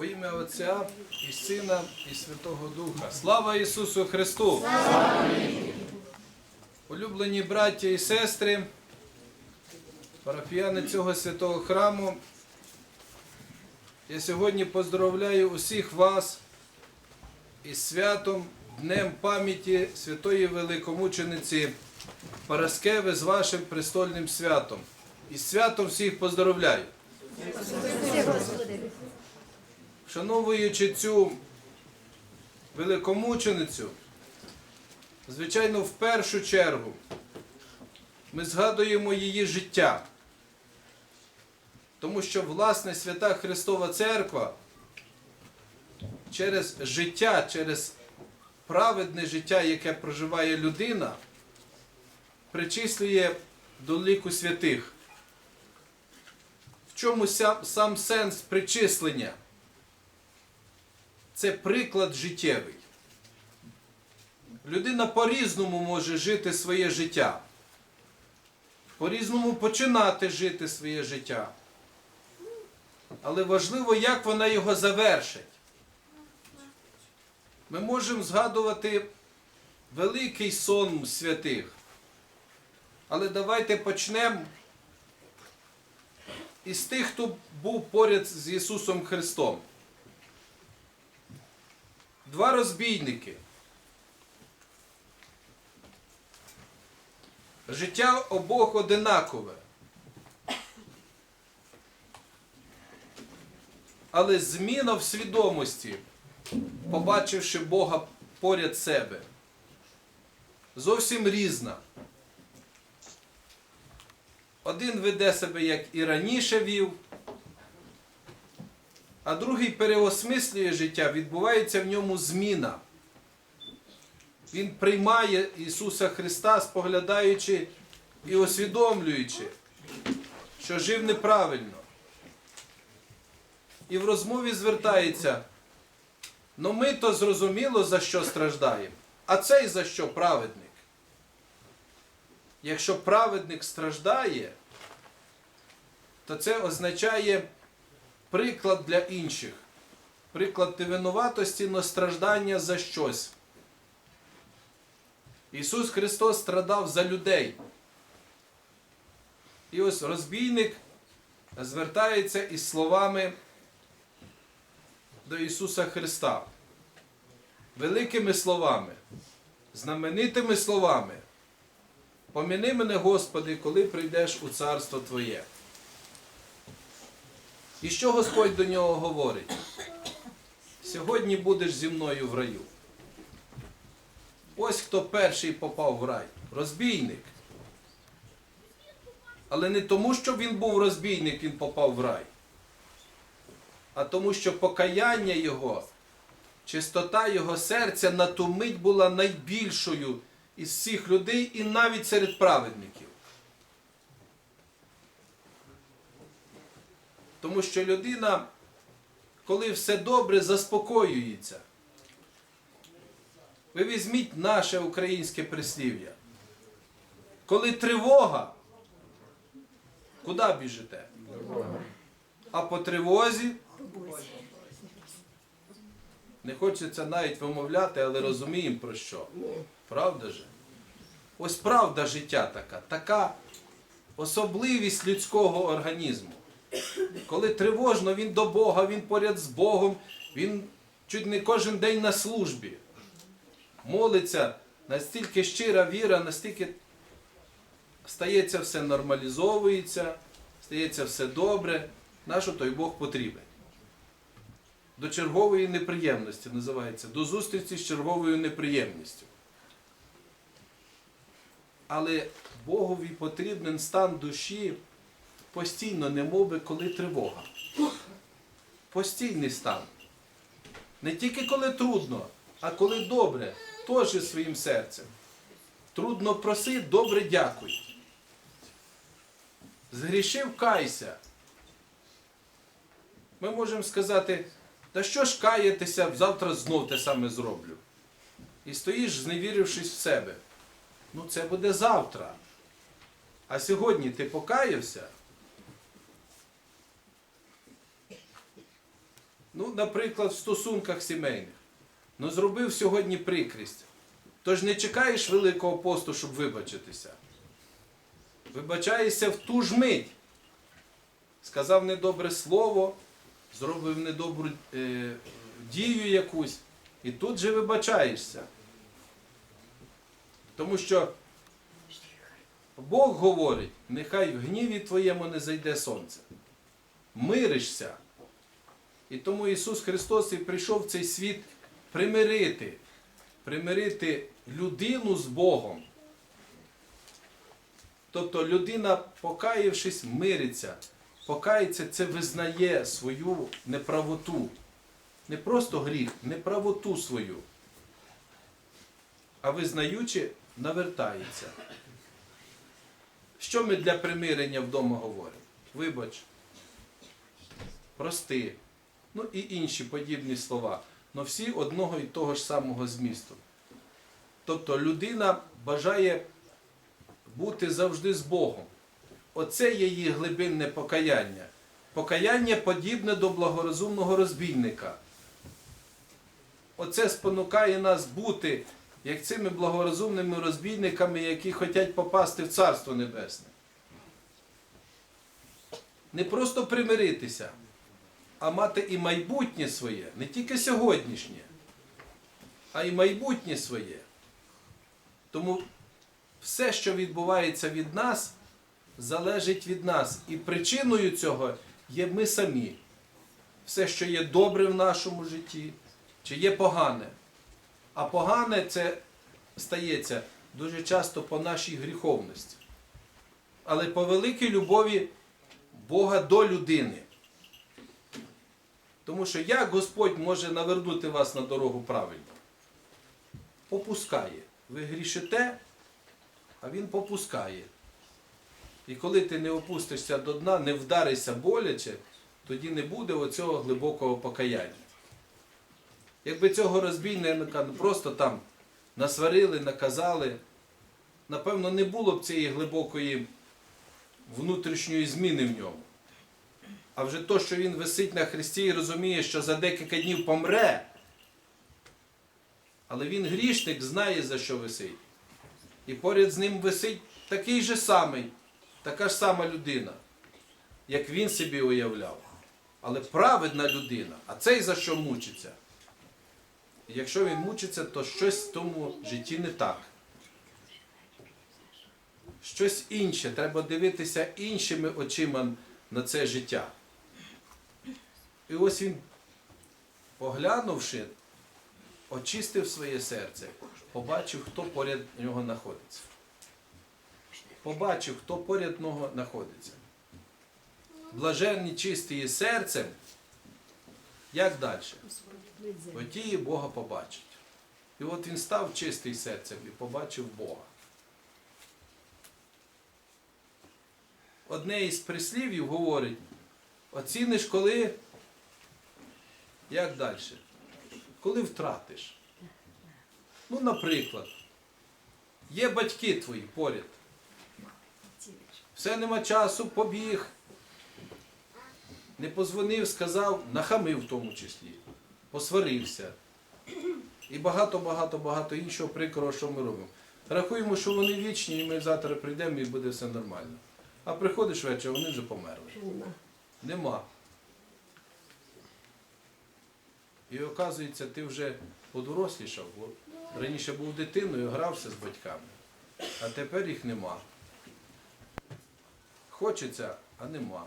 Во ім'я Отця і Сина, і Святого Духа. Слава Ісусу Христу! Улюблені браття і сестри, парафіяни цього святого храму. Я сьогодні поздоровляю усіх вас із святом, Днем пам'яті святої великомучениці Параскеви з вашим престольним святом. І святом всіх поздоровляю. Вшановуючи цю великомученицю, звичайно, в першу чергу ми згадуємо її життя. Тому що, власне, Свята Христова Церква через життя, через праведне життя, яке проживає людина, причислює до ліку святих. В чому сам сенс причислення? Це приклад життєвий. Людина по-різному може жити своє життя, по-різному починати жити своє життя. Але важливо, як вона його завершить. Ми можемо згадувати великий сон святих. Але давайте почнемо із тих, хто був поряд з Ісусом Христом. Два розбійники. Життя обох одинакове. Але зміна в свідомості, побачивши Бога поряд себе, зовсім різна. Один веде себе, як і раніше вів, а другий переосмислює життя, відбувається в ньому зміна. Він приймає Ісуса Христа, споглядаючи і усвідомлюючи, що жив неправильно. І в розмові звертається, ну ми то зрозуміло, за що страждаємо, а цей за що праведник. Якщо праведник страждає, то це означає приклад для інших. Приклад невинуватості, но страждання за щось. Ісус Христос страдав за людей. І ось розбійник звертається із словами до Ісуса Христа. Великими словами, знаменитими словами. Поміни мене, Господи, коли прийдеш у царство Твоє. І що Господь до нього говорить? Сьогодні будеш зі мною в раю. Ось хто перший попав в рай розбійник. Але не тому, що він був розбійник, він попав в рай, а тому, що покаяння його, чистота його серця на ту мить була найбільшою із всіх людей і навіть серед праведників. Тому що людина, коли все добре, заспокоюється. Ви візьміть наше українське прислів'я. Коли тривога, куди біжите? А по тривозі не хочеться навіть вимовляти, але розуміємо про що. Правда же? Ось правда життя така, така особливість людського організму. Коли тривожно, він до Бога, він поряд з Богом, він чуть не кожен день на службі. Молиться, настільки щира віра, настільки стається все нормалізовується, стається все добре. Нащо той Бог потрібен? До чергової неприємності називається, до зустрічі з черговою неприємністю. Але Богові потрібен стан душі постійно, не коли тривога. Постійний стан. Не тільки коли трудно, а коли добре, теж своїм серцем. Трудно проси, добре дякуй. Згрішив кайся. Ми можемо сказати, та що ж каятися, завтра знов те саме зроблю. І стоїш, зневірившись в себе. Ну це буде завтра. А сьогодні ти покаявся? Ну, наприклад, в стосунках сімейних. Ну, зробив сьогодні прикрість. Тож не чекаєш Великого посту, щоб вибачитися. Вибачаєшся в ту ж мить. Сказав недобре слово, зробив недобру е, дію якусь, і тут же вибачаєшся. Тому що Бог говорить, нехай в гніві твоєму не зайде сонце. Миришся. І тому Ісус Христос і прийшов в цей світ примирити, примирити людину з Богом. Тобто людина, покаявшись, мириться. Покається це визнає свою неправоту. Не просто гріх, неправоту свою. А визнаючи, навертається. Що ми для примирення вдома говоримо? Вибач, прости, ну і інші подібні слова. Но всі одного і того ж самого змісту. Тобто людина бажає бути завжди з Богом. Оце її глибинне покаяння. Покаяння подібне до благорозумного розбійника. Оце спонукає нас бути як цими благорозумними розбійниками, які хочуть попасти в Царство Небесне. Не просто примиритися, а мати і майбутнє своє, не тільки сьогоднішнє, а й майбутнє своє. Тому все, що відбувається від нас, залежить від нас. І причиною цього є ми самі. Все, що є добре в нашому житті, чи є погане. А погане це стається дуже часто по нашій гріховності. Але по великій любові Бога до людини. Тому що як Господь може навернути вас на дорогу правильно? Попускає. Ви грішите, а Він попускає. І коли ти не опустишся до дна, не вдаришся боляче, тоді не буде оцього глибокого покаяння. Якби цього розбійника просто там насварили, наказали, напевно, не було б цієї глибокої внутрішньої зміни в ньому. А вже то, що він висить на хресті і розуміє, що за декілька днів помре, але він грішник знає, за що висить. І поряд з ним висить такий же самий, така ж сама людина, як він собі уявляв. Але праведна людина, а цей за що мучиться. І якщо він мучиться, то щось в тому житті не так. Щось інше. Треба дивитися іншими очима на це життя. І ось він, поглянувши, очистив своє серце, побачив, хто поряд нього знаходиться. Побачив, хто поряд нього знаходиться. Блаженні чисті серцем. Як далі? Оті Бога побачить. І от він став чистий серцем і побачив Бога. Одне із прислів'їв говорить, оціниш коли, як далі? Коли втратиш. Ну, наприклад, є батьки твої поряд. Все нема часу, побіг. Не позвонив, сказав, нахамив в тому числі, посварився. І багато-багато-багато іншого прикрого, що ми робимо. Рахуємо, що вони вічні, і ми завтра прийдемо і буде все нормально. А приходиш вечір, вони вже померли. Нема. І оказується, ти вже подорослішав, бо раніше був дитиною, грався з батьками, а тепер їх нема. Хочеться, а нема.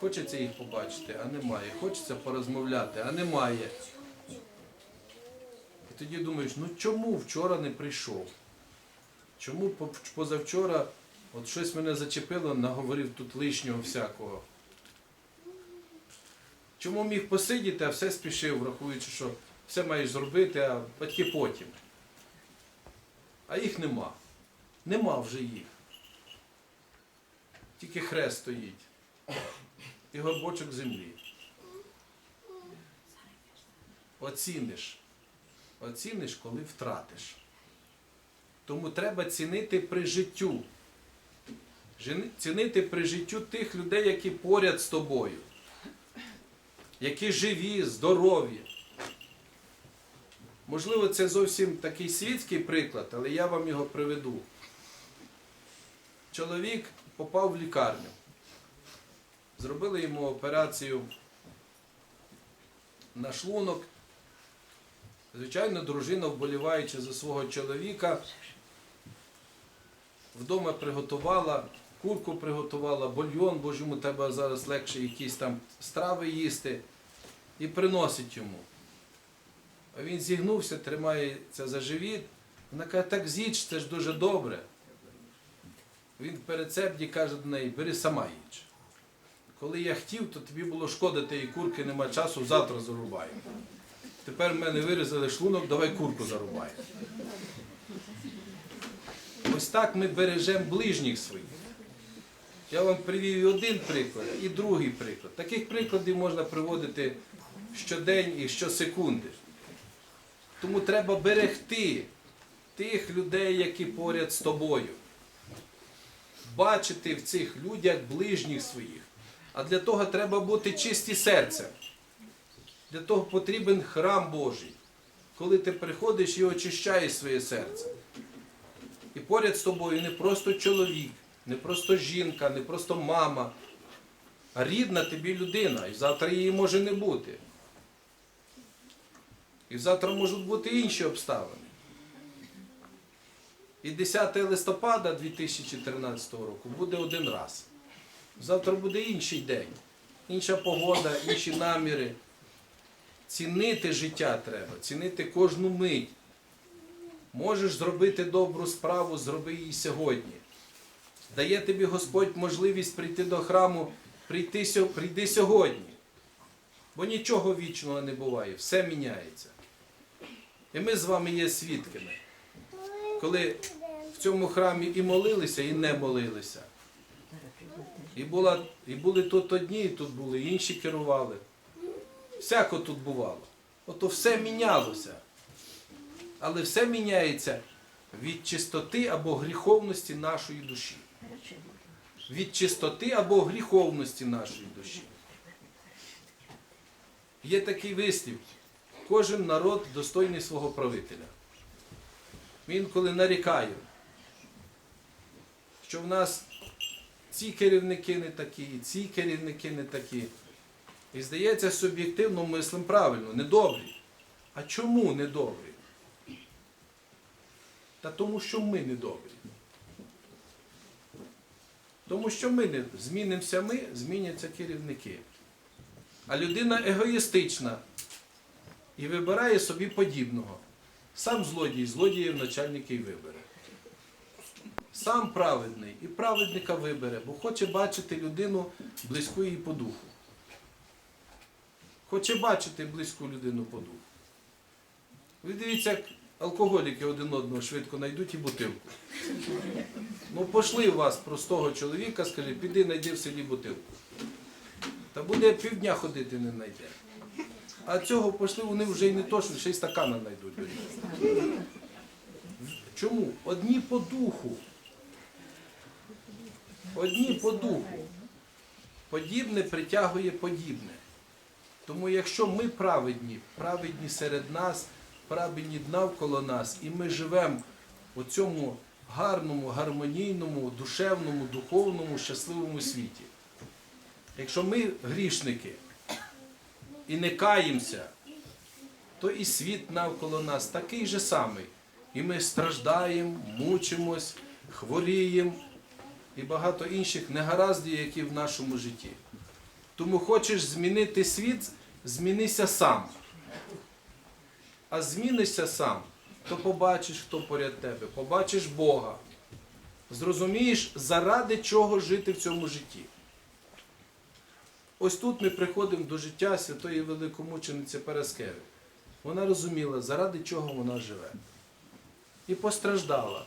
Хочеться їх побачити, а немає. Хочеться порозмовляти, а немає. І тоді думаєш, ну чому вчора не прийшов? Чому позавчора от щось мене зачепило, наговорив тут лишнього всякого? Чому міг посидіти, а все спішив, врахуючи, що все маєш зробити, а батьки потім. А їх нема. Нема вже їх. Тільки хрест стоїть. І горбочок землі. Оціниш. Оціниш, коли втратиш. Тому треба цінити при життю. Цінити при життю тих людей, які поряд з тобою. Які живі, здорові. Можливо, це зовсім такий світський приклад, але я вам його приведу. Чоловік попав в лікарню. Зробили йому операцію на шлунок. Звичайно, дружина, вболіваючи за свого чоловіка, вдома приготувала, курку приготувала, бульйон, бо ж йому треба зараз легше якісь там страви їсти, і приносить йому. А він зігнувся, тримається за живіт. Вона каже, так з'їдь, це ж дуже добре. Він в рецепті каже до неї, бери сама їж. Коли я хотів, то тобі було шкода тієї курки, нема часу, завтра зарубаю. Тепер в мене вирізали шлунок, давай курку зарубаємо. Ось так ми бережемо ближніх своїх. Я вам привів і один приклад, і другий приклад. Таких прикладів можна приводити щодень і щосекунди. Тому треба берегти тих людей, які поряд з тобою. Бачити в цих людях ближніх своїх. А для того треба бути чисті серцем. Для того потрібен храм Божий, коли ти приходиш і очищаєш своє серце. І поряд з тобою не просто чоловік, не просто жінка, не просто мама, а рідна тобі людина. І завтра її може не бути. І завтра можуть бути інші обставини. І 10 листопада 2014 року буде один раз. Завтра буде інший день, інша погода, інші наміри. Цінити життя треба, цінити кожну мить. Можеш зробити добру справу, зроби її сьогодні. Дає тобі Господь можливість прийти до храму, прийти, прийди сьогодні. Бо нічого вічного не буває, все міняється. І ми з вами є свідками. Коли в цьому храмі і молилися, і не молилися. І, була, і були тут одні, і тут були, інші керували. Всяко тут бувало. Ото все мінялося. Але все міняється від чистоти або гріховності нашої душі. Від чистоти або гріховності нашої душі. Є такий вислів. Кожен народ достойний свого правителя. Він коли нарікає, що в нас ці керівники не такі, ці керівники не такі. І здається, суб'єктивно мислим правильно, недобрі. А чому недобрі? Та тому, що ми недобрі. Тому що ми не змінимося ми, зміняться керівники. А людина егоїстична і вибирає собі подібного. Сам злодій, злодіїв начальника і вибере. Сам праведний і праведника вибере, бо хоче бачити людину близьку їй по духу. Хоче бачити близьку людину по духу. Ви дивіться, як алкоголіки один одного швидко знайдуть і бутилку. Ну, пошли у вас простого чоловіка, скажи, піди знайди в селі бутилку. Та буде півдня ходити не знайде. А цього пошли вони вже й не то, що ще й стакана знайдуть. Чому? Одні по духу. Одні по духу. Подібне притягує подібне. Тому якщо ми праведні, праведні серед нас, праведні навколо нас, і ми живемо у цьому гарному, гармонійному, душевному, духовному, щасливому світі. Якщо ми грішники і не каємося, то і світ навколо нас такий же самий. І ми страждаємо, мучимось, хворіємо і багато інших негараздів, які в нашому житті. Тому хочеш змінити світ, змінися сам. А змінишся сам, то побачиш, хто поряд тебе, побачиш Бога. Зрозумієш, заради чого жити в цьому житті. Ось тут ми приходимо до життя святої великомучениці Параскеви. Вона розуміла, заради чого вона живе. І постраждала.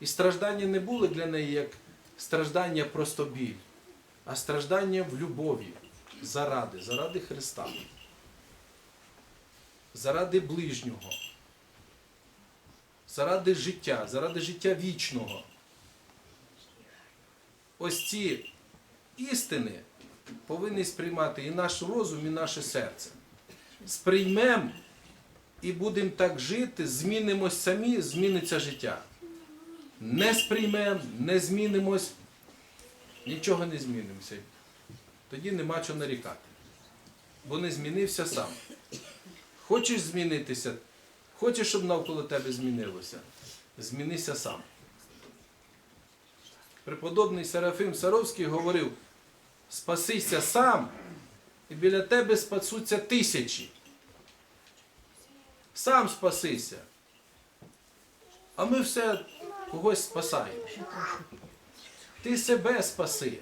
І страждання не було для неї як страждання просто біль, а страждання в любові заради, заради Христа, заради ближнього, заради життя, заради життя вічного. Ось ці істини повинні сприймати і наш розум, і наше серце. Сприймемо і будемо так жити, змінимось самі, зміниться життя. Не сприймемо, не змінимось, нічого не змінимося. Тоді нема чого нарікати. Бо не змінився сам. Хочеш змінитися, хочеш, щоб навколо тебе змінилося, змінися сам. Преподобний Серафим Саровський говорив: спасися сам, і біля тебе спасуться тисячі. Сам спасися. А ми все когось спасаємо. Ти себе спаси.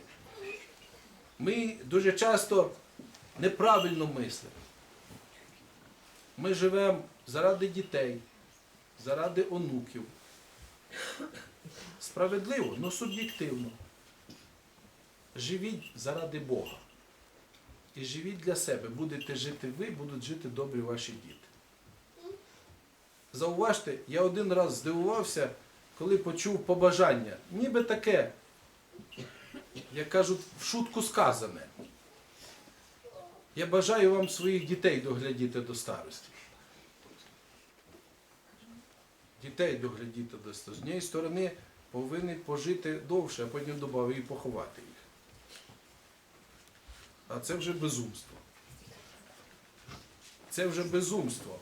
Ми дуже часто неправильно мислимо. Ми живемо заради дітей, заради онуків. Справедливо, але суб'єктивно. Живіть заради Бога. І живіть для себе. Будете жити ви, будуть жити добрі ваші діти. Зауважте, я один раз здивувався, коли почув побажання. Ніби таке, як кажуть, в шутку сказане. Я бажаю вам своїх дітей доглядіти до старості. Дітей доглядіти до старості. З однієї сторони повинні пожити довше, а потім додав і поховати їх. А це вже безумство. Це вже безумство.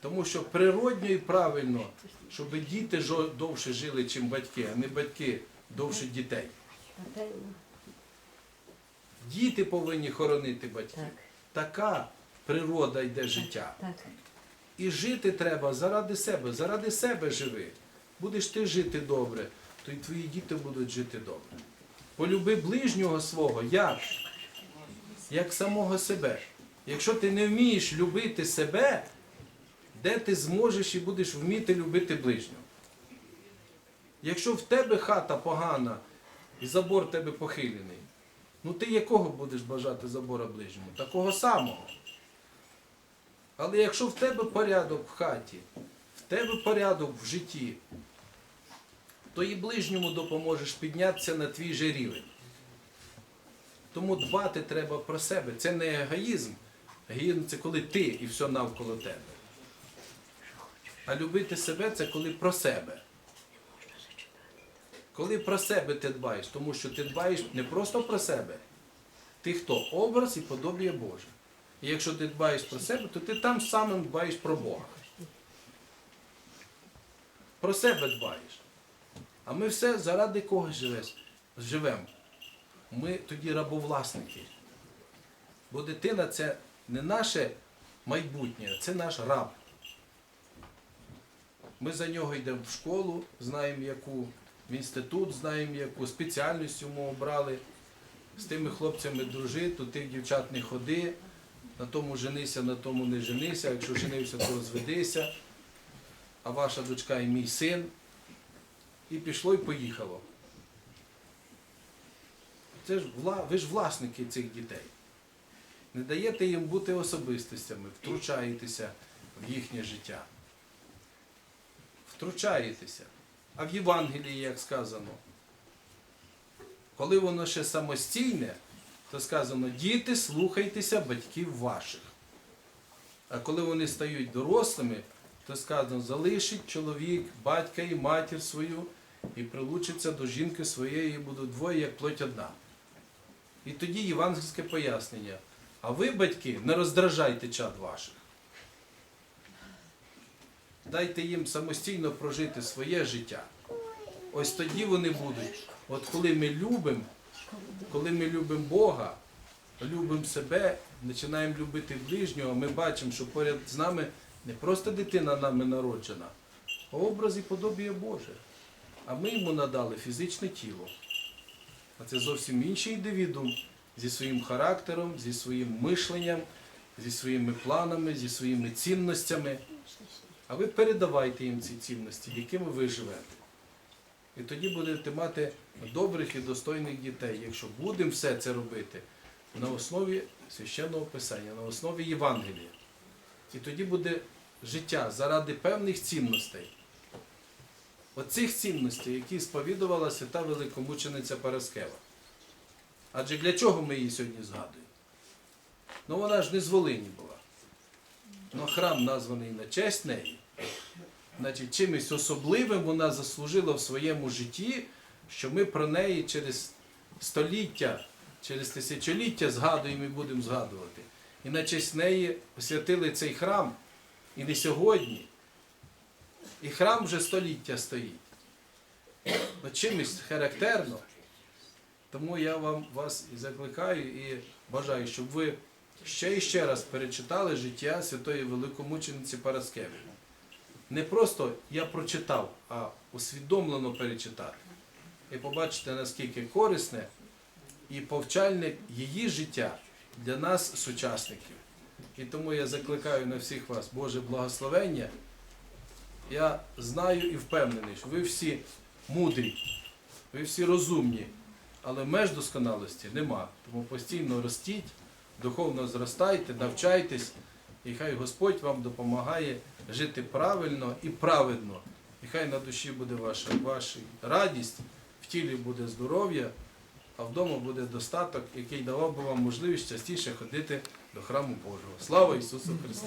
Тому що природньо і правильно, щоб діти довше жили, чим батьки, а не батьки довше дітей. Діти повинні хоронити батьків. Така природа йде життя. І жити треба заради себе, заради себе живи. Будеш ти жити добре, то і твої діти будуть жити добре. Полюби ближнього свого як? Як самого себе. Якщо ти не вмієш любити себе, де ти зможеш і будеш вміти любити ближнього? Якщо в тебе хата погана і забор тебе похилений, ну ти якого будеш бажати забора ближньому? Такого самого. Але якщо в тебе порядок в хаті, в тебе порядок в житті, то і ближньому допоможеш піднятися на твій же рівень. Тому дбати треба про себе. Це не егоїзм. Егоїзм це коли ти і все навколо тебе. А любити себе це коли про себе. Коли про себе ти дбаєш, тому що ти дбаєш не просто про себе. Ти хто? Образ і подобіє Боже. І якщо ти дбаєш про себе, то ти там самим дбаєш про Бога. Про себе дбаєш. А ми все заради когось живемо. Ми тоді рабовласники. Бо дитина це не наше майбутнє, це наш раб. Ми за нього йдемо в школу, знаємо яку, в інститут, знаємо яку, спеціальність йому обрали. З тими хлопцями дружи, то тих дівчат не ходи, на тому женися, на тому не женися, якщо женився, то зведися, а ваша дочка і мій син. І пішло і поїхало. Це ж вла... ви ж власники цих дітей. Не даєте їм бути особистостями, втручаєтеся в їхнє життя. Втручаєтеся. А в Євангелії, як сказано, коли воно ще самостійне, то сказано, діти, слухайтеся батьків ваших. А коли вони стають дорослими, то сказано, залишить чоловік, батька і матір свою, і прилучиться до жінки своєї, і будуть двоє, як плоть одна. І тоді євангельське пояснення. А ви, батьки, не роздражайте чад ваших. Дайте їм самостійно прожити своє життя. Ось тоді вони будуть. От коли ми любимо, коли ми любимо Бога, любимо себе, починаємо любити ближнього, ми бачимо, що поряд з нами не просто дитина нами народжена, а образ і подобіє Боже. А ми йому надали фізичне тіло. А це зовсім інший індивідум зі своїм характером, зі своїм мишленням, зі своїми планами, зі своїми цінностями. А ви передавайте їм ці цінності, якими ви живете. І тоді будете мати добрих і достойних дітей, якщо будемо все це робити на основі священного писання, на основі Євангелія. І тоді буде життя заради певних цінностей. Оцих цінностей, які сповідувала свята великомучениця Параскева. Адже для чого ми її сьогодні згадуємо? Ну вона ж не з Волині була. Ну храм названий на честь неї. Значить, чимось особливим вона заслужила в своєму житті, що ми про неї через століття, через тисячоліття згадуємо і будемо згадувати. І на честь неї освятили цей храм. І не сьогодні. І храм вже століття стоїть. Чимось характерно. Тому я вам вас і закликаю і бажаю, щоб ви ще і ще раз перечитали життя святої великомучениці Параскеви. Не просто я прочитав, а усвідомлено перечитати. І побачите, наскільки корисне і повчальне її життя для нас, сучасників. І тому я закликаю на всіх вас Боже благословення. Я знаю і впевнений, що ви всі мудрі, ви всі розумні, але меж досконалості нема. Тому постійно ростіть, духовно зростайте, навчайтесь, і хай Господь вам допомагає жити правильно і праведно. І хай на душі буде ваша, ваша радість, в тілі буде здоров'я, а вдома буде достаток, який давав би вам можливість частіше ходити до храму Божого. Слава Ісусу Христу!